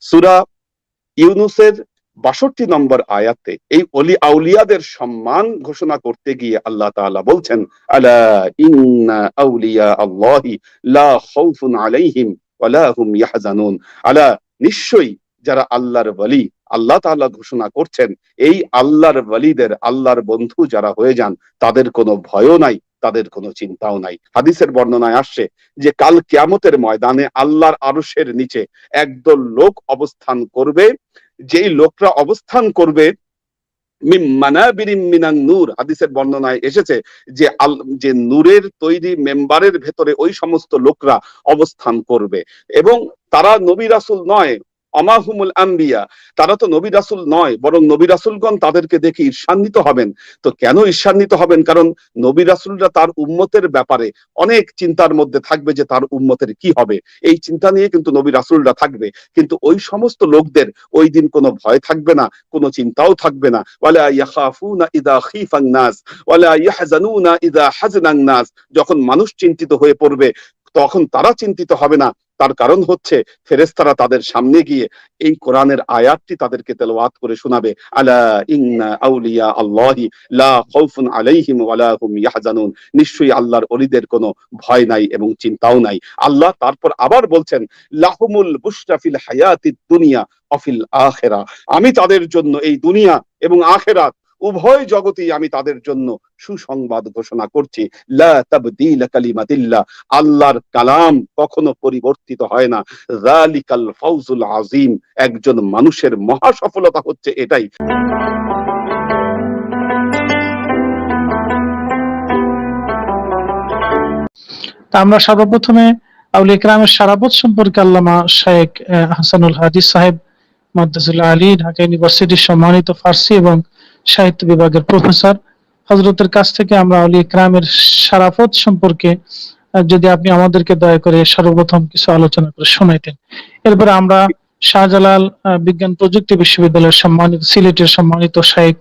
সুরা ইউনুসের বাষট্টি নম্বর আয়াতে এই অলি আউলিয়াদের সম্মান ঘোষণা করতে গিয়ে আল্লাহ তাআলা বলছেন, আলা ইন্না আউলিয়া আল্লাহি লা আলাইহিম ওয়ালা হুম ইয়াহজানুন। আলা, নিশ্চয়ই যারা আল্লাহর ওয়ালি, আল্লাহ তাআলা ঘোষণা করছেন, এই আল্লাহর ওয়ালিদের, আল্লাহর বন্ধু যারা হয়ে যান, তাদের কোনো ভয়ও নাই। তাদের কোনো চিন্তাও নাই। হাদিসের বর্ণনায় আসছে যে, কাল কিয়ামতের ময়দানে আল্লাহর আরশের নিচে একদল লোক অবস্থান করবে। যেই লোকরা অবস্থান করবে মিন নূর, হাদিসের বর্ণনায় এসেছে যে, আল, যে নূরের তৈরি মেম্বারের ভেতরে ওই সমস্ত লোকরা অবস্থান করবে। এবং তারা নবী রাসূল নয় অমাহুমুল আম্বিয়া, তারা তো নবী রাসুল নয়, বরং নবী রাসূলগণ তাদেরকে দেখে ঈর্ষান্বিত হবেন। তো কেন ঈর্ষান্বিত হবেন? কারণ নবী রাসূলরা তার উম্মতের ব্যাপারে অনেক চিন্তার মধ্যে থাকবে যে তার উম্মতের কি হবে। এই চিন্তা নিয়ে কিন্তু নবী রাসূলরা থাকবে। কিন্তু ওই সমস্ত লোকদের ওই দিন কোনো ভয় থাকবে না, কোনো চিন্তাও থাকবে না। ওয়ালা ইয়াখাফুনা ইদা খিফান নাস, ওয়ালা ইয়াহজানুনা ইদা হাজনান নাস। যখন মানুষ চিন্তিত হয়ে পড়বে, তখন তারা চিন্তিত হবে না। তার কারণ হচ্ছে ফেরেশতারা তাদের সামনে গিয়ে এই কোরআনের আয়াতটি তাদেরকে তেলাওয়াত করে শোনাবে। আলা ইন্না আউলিয়া আল্লাহি লা খাউফুন আলাইহিম ওয়ালা হুম ইয়াহজানুন। নিশ্চয়ই আল্লাহর ওলিদের কোনো ভয় নাই এবং চিন্তাও নাই। আল্লাহ তারপর আবার বলছেন, লাহুমুল বুশরা ফিল হায়াতিদ দুনিয়া অফিল আখিরা। আমি তাদের জন্য এই দুনিয়া এবং আখেরাত উভয় জগতেই আমি তাদের জন্য সুসংবাদ ঘোষণা করছি। কালিমাতিল্লাহ আল্লাহর কালাম কখনো পরিবর্তিত হয় না। যালিকাল ফাউজুল আযীম। একজন মানুষের মহা সফলতা হচ্ছে এটাই। আমরা সর্বপ্রথমে আউলি ইকরামের সারাপত সম্পর্কে আল্লামা আহ, হাসানুল হাদিস সাহেব মাদ্দাসুল্লাহ আলী ঢাকা ইউনিভার্সিটির সম্মানিত ফার্সি এবং সাহিত্য বিভাগের প্রফেসর। হজরতের কাছ থেকে আমরা আউলি ইকরামের সারাফত সম্পর্কে যদি আপনি আমাদেরকে দয়া করে সর্বপ্রথম কিছু আলোচনা করে শোনাইতেন। এরপরে আমরা শাহজালাল বিজ্ঞান প্রযুক্তি বিশ্ববিদ্যালয়ের সম্মানিত, সিলেটের সম্মানিত শাহেক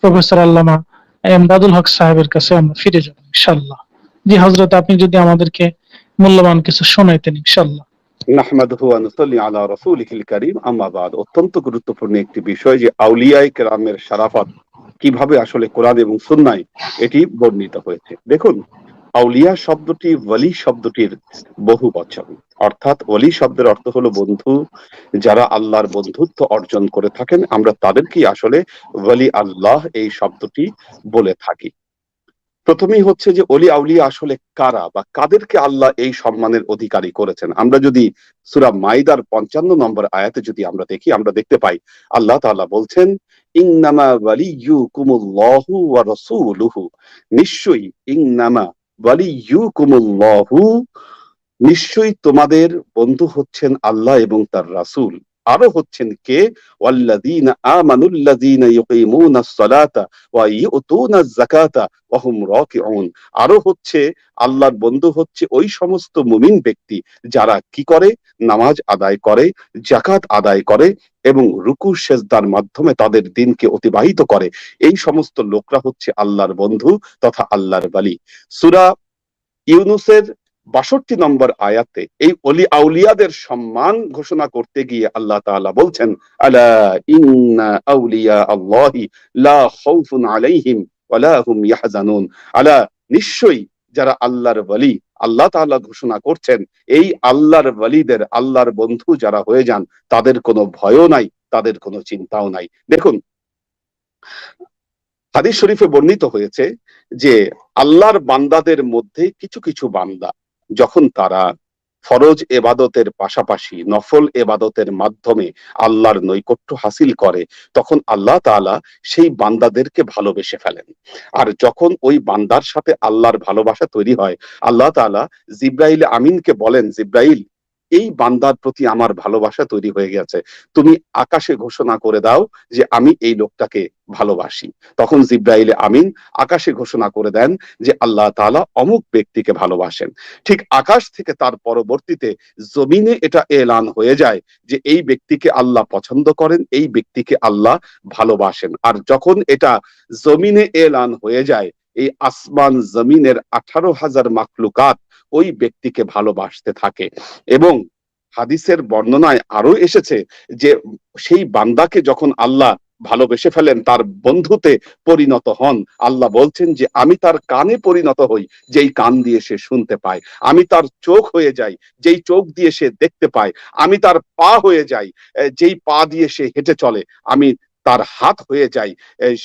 প্রফেসর আল্লামা এমদাদুল হক সাহেবের কাছে আমরা ফিরে যাব ইনশাআল্লাহ। জি হজরত আপনি যদি আমাদেরকে মূল্যবান কিছু শোনাইতেন ইনশাআল্লাহ। অত্যন্ত গুরুত্বপূর্ণ একটি বিষয় যে আউলিয়ায়ে কেরামের শারাফত কীভাবে আসলে কোরআন এবং সুন্নায় এটি বর্ণিত হয়েছে। দেখুন, আউলিয়া শব্দটি ওয়ালি শব্দটির বহু বচন। অর্থাৎ ওয়ালি শব্দের অর্থ হলো বন্ধু। যারা আল্লাহর বন্ধুত্ব অর্জন করে থাকেন, আমরা তাদেরকেই আসলে ওয়ালি আল্লাহ এই শব্দটি বলে থাকি। প্রথমেই হচ্ছে যে অলি আউলিয়া আসলে কারা বা কাদেরকে আল্লাহ এই সম্মানের অধিকারী করেছেন? আমরা যদি সুরা মাইদার পঞ্চান্ন নম্বর আয়াতে যদি আমরা দেখি, আমরা দেখতে পাই, আল্লাহ তাআলা বলছেন, ইন্নামা ওয়ালিয়ুকুমুল্লাহু ওয়া রাসূলুহু। নিশ্চয়ই ইন্নামা ওয়ালিয়ুকুমুল্লাহু। নিশ্চয়ই তোমাদের বন্ধু হচ্ছেন আল্লাহ এবং তার রাসূল। আরও হচ্ছেন কে? ওয়াল্লাযীনা আমানুল্লাযীনা সালাতা ওয়া যাকাতা ওয়া হুম রাকিউন। আরও হচ্ছে, আল্লাহর বন্ধু হচ্ছে ওই সমস্ত মুমিন ব্যক্তি যারা কি করে? নামাজ আদায় করে জাকাত আদায় করে এবং রুকু সেজদার মাধ্যমে তাদের দিনকে অতিবাহিত করে। এই সমস্ত লোকরা হচ্ছে আল্লাহর বন্ধু তথা আল্লাহর বালি সূরা ইউনুসের বাষট্টি নম্বর আয়াতে এই অলি আউলিয়াদের সম্মান ঘোষণা করতে গিয়ে আল্লাহ তাআলা বলছেন, আলা ইন্না আউলিয়া আল্লাহি লা খাউফুন আলাইহিম ওয়ালা হুম ইয়াহজানুন। আলা, নিশ্চয়ই যারা আল্লাহর ওয়ালি, আল্লাহ তাআলা ঘোষণা করছেন, এই আল্লাহর ওয়ালিদের আল্লাহর বন্ধু যারা হয়ে যান, তাদের কোনো ভয়ও নাই, তাদের কোনো চিন্তাও নাই। দেখুন, হাদিস শরীফে বর্ণিত হয়েছে যে আল্লাহর বান্দাদের মধ্যে কিছু কিছু বান্দা যখন তারা ফরজ এবাদতের পাশাপাশি নফল এবাদতের মাধ্যমে আল্লাহর নৈকট্য হাসিল করে, তখন আল্লাহ তালা সেই বান্দাদেরকে ভালোবেসে ফেলেন। আর যখন ওই বান্দার সাথে আল্লাহর ভালোবাসা তৈরি হয়, আল্লাহ তালা জিব্রাইল আমিনকে বলেন, জিব্রাইল এই বান্দার প্রতি আমার ভালোবাসা তৈরি হয়ে গেছে। তুমি আকাশে ঘোষণা করে দাও যে আমি এই লোকটাকে ভালোবাসি। তখন জিব্রাইল আমিন আকাশে ঘোষণা করে দেন যে আল্লাহ তাআলা অমুক ব্যক্তিকে ভালোবাসেন। ঠিক আকাশ থেকে তার পরবর্তীতে জমিনে এটা এলান হয়ে যায় যে এই ব্যক্তিকে আল্লাহ পছন্দ করেন, এই ব্যক্তিকে আল্লাহ ভালোবাসেন। আর যখন এটা জমিনে এলান হয়ে যায়, এই আসমান জমিনের আঠারো হাজার মাকলুকাত ওই ব্যক্তিকে ভালোবাসতে থাকে। এবং হাদিসের বর্ণনায় আরও এসেছে যে, সেই বান্দাকে যখন আল্লাহ ভালোবেসে ফেলেন, তার বন্ধুতে পরিণত হন। আল্লাহ বলছেন যে, আমি তার কানে পরিণত হই, যেই কান দিয়ে সে শুনতে পায়। আমি তার চোখ হয়ে যাই, যেই চোখ দিয়ে সে দেখতে পায়। আমি তার পা হয়ে যাই, যেই পা দিয়ে সে হেঁটে চলে। আমি তার হাত হয়ে যাই,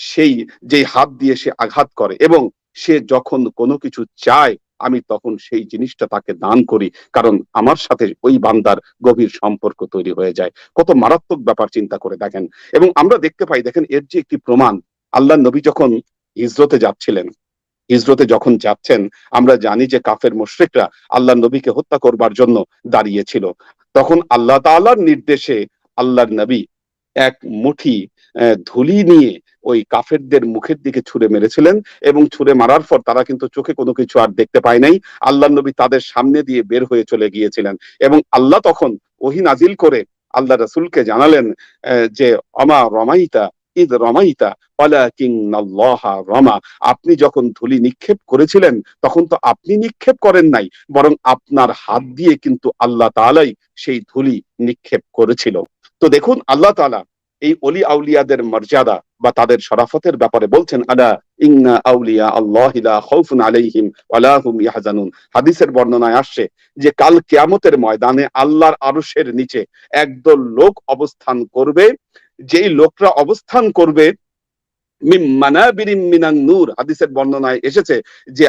সেই, যেই হাত দিয়ে সে আঘাত করে। এবং সে যখন কোনো কিছু চায় আমি তখন সেই জিনিসটা তাকে দান করি, কারণ আমার সাথে ওই বান্দার গভীর সম্পর্ক তৈরি হয়ে যায়। কত মারাত্মক ব্যাপার চিন্তা করে দেখেন। এবং আমরা দেখতে পাই, দেখেন এর যে একটি প্রমাণ, আল্লাহ নবী যখন হিজরতে যাচ্ছিলেন, হিজরতে যখন যাচ্ছেন, আমরা জানি যে কাফের মুশরিকরা আল্লাহ নবীকে হত্যা করবার জন্য দাঁড়িয়েছিল। তখন আল্লাহ তাআলার নির্দেশে আল্লাহর নবী এক মুঠি ধুলি নিয়ে ওই কাফেরদের মুখের দিকে ছুড়ে মেরেছিলেন এবং ছুঁড়ে মারার পর তারা কিন্তু চোখে কোনো কিছু আর দেখতে পায় নাই। আল্লাহ নবী তাদের সামনে দিয়ে বের হয়ে চলে গিয়েছিলেন এবং আল্লাহ তখন ওহি নাজিল করে আল্লাহ রাসূলকে জানালেন যে, অমা রমাইতা, ইদ রমাইতা রমা। আপনি যখন ধুলি নিক্ষেপ করেছিলেন, তখন তো আপনি নিক্ষেপ করেন নাই, বরং আপনার হাত দিয়ে কিন্তু আল্লাহ তাআলাই সেই ধুলি নিক্ষেপ করেছিল। তো দেখুন, আল্লাহ তাআলা এই অলি আউলিয়াদের মর্যাদা বা তাদের শরাফতের ব্যাপারে বলছেন, আলা ইন্না আউলিয়া আল্লাহ খাউফুন আলাইহিম ওয়ালা হুম ইয়াহজানুন। হাদিসের বর্ণনায় আসছে যে, কাল কিয়ামতের ময়দানে আল্লাহর আরশের নিচে একদল লোক অবস্থান করবে, যেই লোকরা অবস্থান করবে নূর। হাদিসের বর্ণনায় এসেছে যে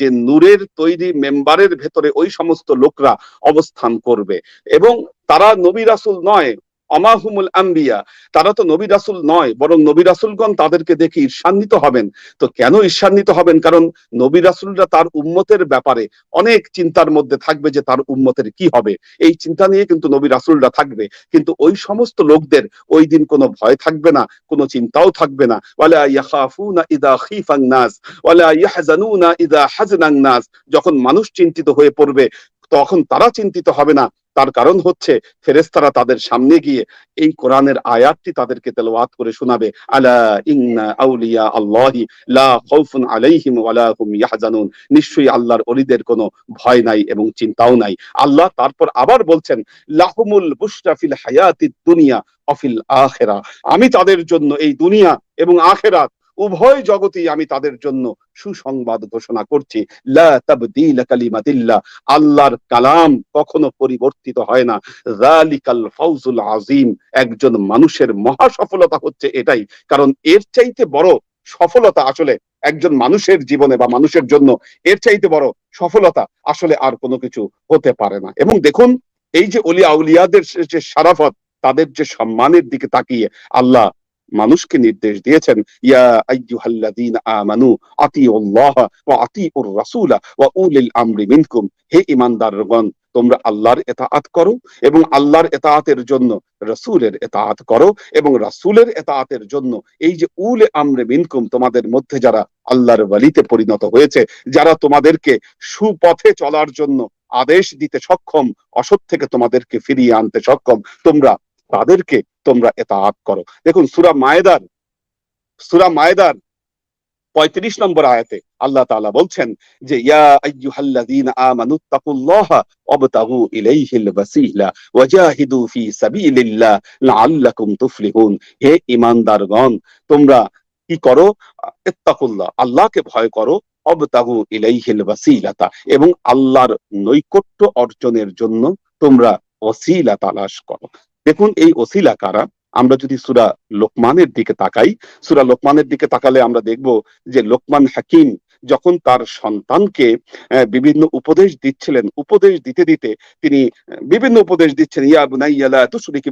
যে নূরের তৈরি মেম্বারের ভেতরে ওই সমস্ত লোকরা অবস্থান করবে এবং তারা নবী রাসূল নয় অমাহুমুল আম্বিয়া। তারা তো নবী রাসূল নয়, বরং নবী রাসূলগণ তাদেরকে দেখে ঈর্ষান্বিত হবেন। তো কেন ঈর্ষান্বিত হবেন? কারণ নবী রাসূলরা তার উম্মতের ব্যাপারে অনেক চিন্তার মধ্যে থাকবে যে তার উম্মতের কি হবে। এই চিন্তা নিয়ে কিন্তু নবী রাসূলরা থাকবে। কিন্তু ওই সমস্ত লোকদের ওই দিন কোনো ভয় থাকবে না, কোনো চিন্তাও থাকবে না। ওয়ালা ইয়াখাফুনা ইদা খিফান নাস, ওয়ালা ইয়াহজানুনা ইদা হাজনান নাস। যখন মানুষ চিন্তিত হয়ে পড়বে, তখন তারা চিন্তিত হবে না। তার কারণ হচ্ছে ফেরেস্তারা তাদের সামনে গিয়ে এই কোরআনের আয়াতটি তাদেরকে তেলাওয়াত করে শোনাবে, আলা ইন্না আউলিয়া আল্লাহি লা খাউফুন আলাইহিম ওয়ালা হুম ইয়াহজানুন। নিশ্চয়ই আল্লাহর ওলিদের কোনো ভয় নাই এবং চিন্তাও নাই। আল্লাহ তারপর আবার বলছেন, লাহুমুল বুশরা ফিল হায়াতিদ দুনিয়া অফিল আখেরা। আমি তাদের জন্য এই দুনিয়া এবং আখেরাত উভয় জগতেই আমি তাদের জন্য সুসংবাদ ঘোষণা করছি। আল্লাহর কালাম কখনো পরিবর্তিত হয় না। যালিকাল ফাউজুল আজিম একজন মানুষের মহা সফলতা হচ্ছে এটাই। কারণ এর চাইতে বড় সফলতা আসলে একজন মানুষের জীবনে বা মানুষের জন্য এর চাইতে বড় সফলতা আসলে আর কোনো কিছু হতে পারে না। এবং দেখুন, এই যে অলি আউলিয়াদের যে সারাফত, তাদের যে সম্মানের দিকে তাকিয়ে আল্লাহ মানুষকে নির্দেশ দিয়েছেন, ইয়া তোমরা আল্লাহর এতাআত করো এবং আল্লাহর এতাআতের জন্য রাসূলের এতাআত করো এবং রাসূলের এতাআতের জন্য এই যে উলে আমরে মিনকুম তোমাদের মধ্যে যারা আল্লাহর ওয়ালিতে পরিণত হয়েছে, যারা তোমাদেরকে সুপথে চলার জন্য আদেশ দিতে সক্ষম, অসৎ থেকে তোমাদেরকে ফিরিয়ে আনতে সক্ষম, তোমরা তাদেরকে তোমরা এতাআত করো। দেখুন, সূরা মায়েদার সূরা মায়েদার পঁয়ত্রিশ নম্বর আয়াতে আল্লাহ তাআলা বলছেন যে, ইয়া ফি হে তোমরা কি করো? আল্লাহকে ভয় করো অবতাগু ইলাইহিল ওয়াসিলাতা এবং আল্লাহর নৈকট্য অর্জনের জন্য তোমরা ওসিলা তালাশ করো। দেখুন, এই ওসিলা কারা? আমরা যদি সুরা লোকমানের দিকে তাকাই, সুরা লোকমানের দিকে তাকালে আমরা দেখব যে লোকমান হাকিম যখন তার সন্তানকে বিভিন্ন উপদেশ দিচ্ছিলেন, উপদেশ দিতে দিতে তিনি বিভিন্ন উপদেশ দিচ্ছেন, ইয়া বুনাইয়ালা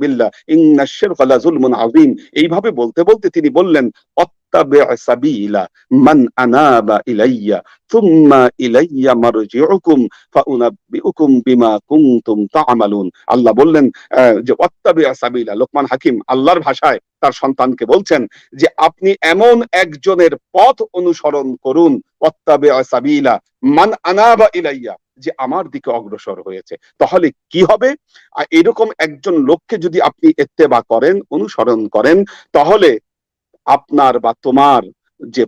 বিল্লাহ, ইন্নাশ শিরকা লা যুলমুন আযীম। এইভাবে বলতে বলতে তিনি বললেন তা'মালুন আল্লাহ বললেন আহ, যে অত্তাবি সাবিলা লোকমান হাকিম আল্লাহর ভাষায় তার সন্তানকে বলছেন যে আপনি এমন একজনের পথ অনুসরণ করুন সাবিলা মান আনাবা ইলাইয়া যে আমার দিকে অগ্রসর হয়েছে। তাহলে কি হবে? এরকম একজন লোককে যদি আপনি এত্তেবা করেন অনুসরণ করেন তাহলে আপনার বা তোমার যে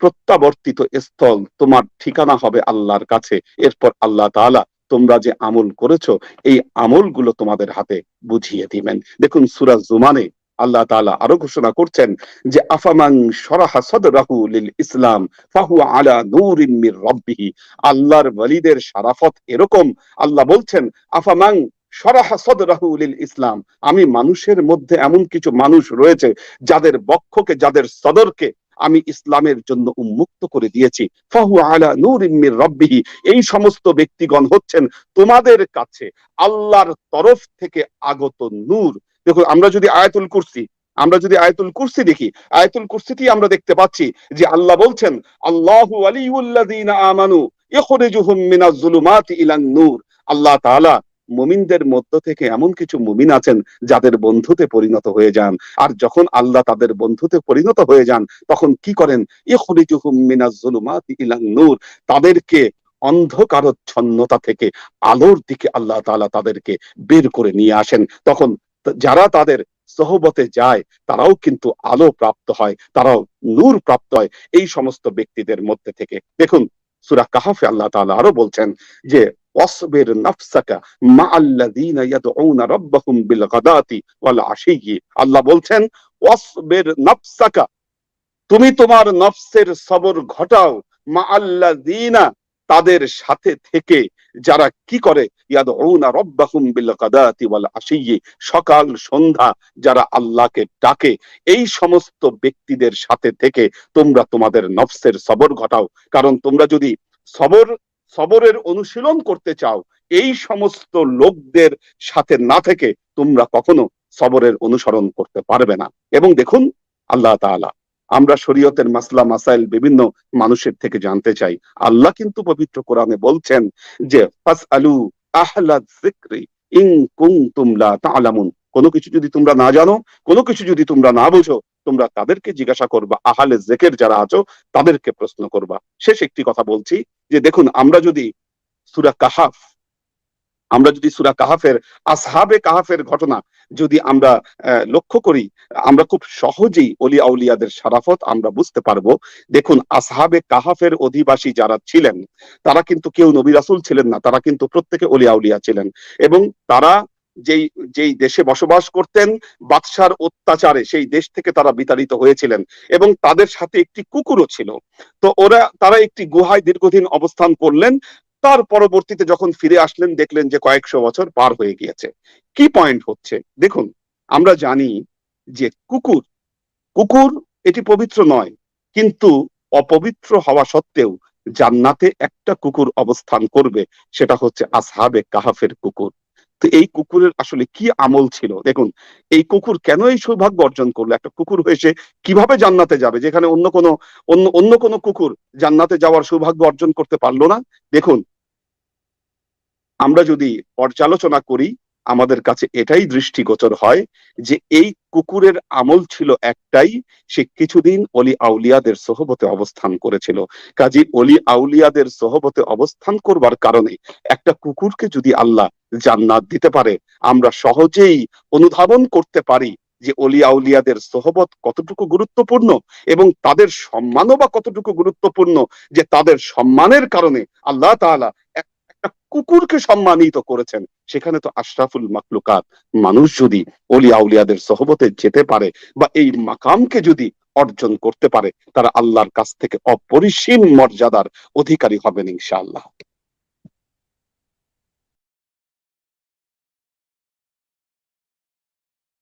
প্রত্যাবর্তিত স্থল, তোমার ঠিকানা হবে আল্লাহর কাছে। এরপর আল্লাহ তাআলা তোমরা যে আমল করেছ, এই আমলগুলো তোমাদের হাতে বুঝিয়ে দিবেন। দেখুন, সূরা জুমানে আল্লাহ তাআলা আরও ঘোষণা করছেন যে আফামাং শরাহা সদরাহু লিল ইসলাম ফাহু আলা নূরিম মির রাব্বিহি। আল্লাহর ওয়ালিদের সারাফত এরকম। আল্লাহ বলছেন, আফামান ইসলাম। আমি মানুষের মধ্যে এমন কিছু মানুষ রয়েছে যাদের বক্ষকে, যাদের সদরকে আমি ইসলামের জন্য উন্মুক্ত করে দিয়েছি। ফাহু আলা নূরিম মির রাব্বিহি। এই সমস্ত ব্যক্তিগণ হচ্ছেন তোমাদের কাছে আল্লাহর তরফ থেকে আগত নূর। দেখুন, আমরা যদি আয়াতুল কুরসি, আমরা যদি আয়াতুল কুরসি দেখি, আয়াতুল কুরসিটি আমরা দেখতে পাচ্ছি যে আল্লাহ বলছেন, আল্লাহু আলিউল্লাযীনা আমানু ইখরিজুহুম মিনাজ জুলুমাতি ইলান নূর আল্লাহ তাআলা মুমিনদের মধ্য থেকে এমন কিছু মুমিন আছেন যাদের বন্ধুতে পরিণত হয়ে যান। আর যখন আল্লাহ তাদের বন্ধুতে পরিণত হয়ে যান, তখন কি করেন? নূর। তাদেরকে অন্ধকারচ্ছন্নতা থেকে আলোর দিকে আল্লাহ তাআলা তাদেরকে বের করে নিয়ে আসেন। তখন যারা তাদের সহবতে যায়, তারাও কিন্তু আলো প্রাপ্ত হয়, তারাও নূর প্রাপ্ত হয়। এই সমস্ত ব্যক্তিদের মধ্যে থেকে। দেখুন, সূরা কাহাফে আল্লাহ তাআলা আরও বলছেন যে বলছেন তুমি তোমার নফসের সবর ঘটাও। মা আল্লাযীনা, তাদের সাথে থেকে যারা কি করে? ইয়াদউনা রাব্বাহুম বিল গাদাতি ওয়াল আশিয়্যি সকাল, সন্ধ্যা, যারা আল্লাহকে ডাকে, এই সমস্ত ব্যক্তিদের সাথে থেকে তোমরা তোমাদের নফসের সবর ঘটাও। কারণ তোমরা যদি সবর সবরের অনুশীলন করতে চাও, এই সমস্ত লোকদের সাথে না থেকে তোমরা কখনো সবরের অনুসরণ করতে পারবে না। এবং দেখুন, আল্লাহ তাআলা, আমরা শরীয়তের মাসলা, মাসাইল বিভিন্ন মানুষের থেকে জানতে চাই। আল্লাহ কিন্তু পবিত্র কোরআনে বলছেন যে, ফাসআলু আহলা যিকরি ইন কুনতুম লা তা'লামুন কোনো কিছু যদি তোমরা না জানো, কোনো কিছু যদি তোমরা না বুঝো তোমরা তাদেরকে জিজ্ঞাসা করবা, আহলে জেকের যারা আছো, তাদেরকে প্রশ্ন করবা। শেষ একটি কথা বলছি, যে দেখুন, আমরা যদি সূরা কাহাফ, আমরা যদি সূরা কাহাফের, আসহাবে কাহাফের ঘটনা যদি আমরা লক্ষ্য করি, আমরা খুব সহজেই অলি আউলিয়াদের সারাফত আমরা বুঝতে পারব। দেখুন, আসহাবে কাহাফের অধিবাসী যারা ছিলেন, তারা কিন্তু কেউ নবী রাসুল ছিলেন না, তারা কিন্তু প্রত্যেকে অলি আউলিয়া ছিলেন। এবং তারা যেই যেই দেশে বসবাস করতেন, বাদশার অত্যাচারে সেই দেশ থেকে তারা বিতাড়িত হয়েছিলেন এবং তাদের সাথে একটি কুকুরও ছিল। তো ওরা, তারা একটি গুহায় দীর্ঘদিন অবস্থান করলেন, তার পরবর্তীতে যখন ফিরে আসলেন, দেখলেন যে কয়েকশো বছর পার হয়ে গিয়েছে। কি পয়েন্ট হচ্ছে? দেখুন, আমরা জানি যে কুকুর কুকুর এটি পবিত্র নয়, কিন্তু অপবিত্র হওয়া সত্ত্বেও জান্নাতে একটা কুকুর অবস্থান করবে, সেটা হচ্ছে আসহাবে কাহাফের কুকুর। তো এই কুকুরের আসলে কি আমল ছিল? দেখুন, এই কুকুর কেন এই সৌভাগ্য অর্জন করল? একটা কুকুর হয়েছে কীভাবে জান্নাতে যাবে? যেখানে অন্য কোনো, অন্য অন্য কোনো কুকুর জান্নাতে যাওয়ার সৌভাগ্য অর্জন করতে পারল না? দেখুন, আমরা যদি পর্যালোচনা করি আমাদের কাছে এটাই দৃষ্টিগোচর হয় যে এই কুকুরের আমল ছিল একটাই, সে কিছুদিন অলি আউলিয়াদের সোহবতে অবস্থান করেছিল। কাজী অলি আউলিয়াদের সোহবতে অবস্থান করবার কারণে একটা কুকুরকে যদি আল্লাহ জান্নাত দিতে পারে, আমরা সহজেই অনুধাবন করতে পারি যে অলি আউলিয়াদের সোহবত কতটুকু গুরুত্বপূর্ণ এবং তাদের সম্মানও বা কতটুকু গুরুত্বপূর্ণ যে তাদের সম্মানের কারণে আল্লাহ তাআলা এক- কুকুরকে সম্মানিত করেছেন। সেখানে তো আশরাফুল মাকলুকাত মানুষ যদি অলি আউলিয়াদের সহবতে যেতে পারে বা এই মাকামকে যদি অর্জন করতে পারে, তারা আল্লাহর কাছ থেকে অপরিসীম মর্যাদার অধিকারী হবেন ইনশাআল্লাহ।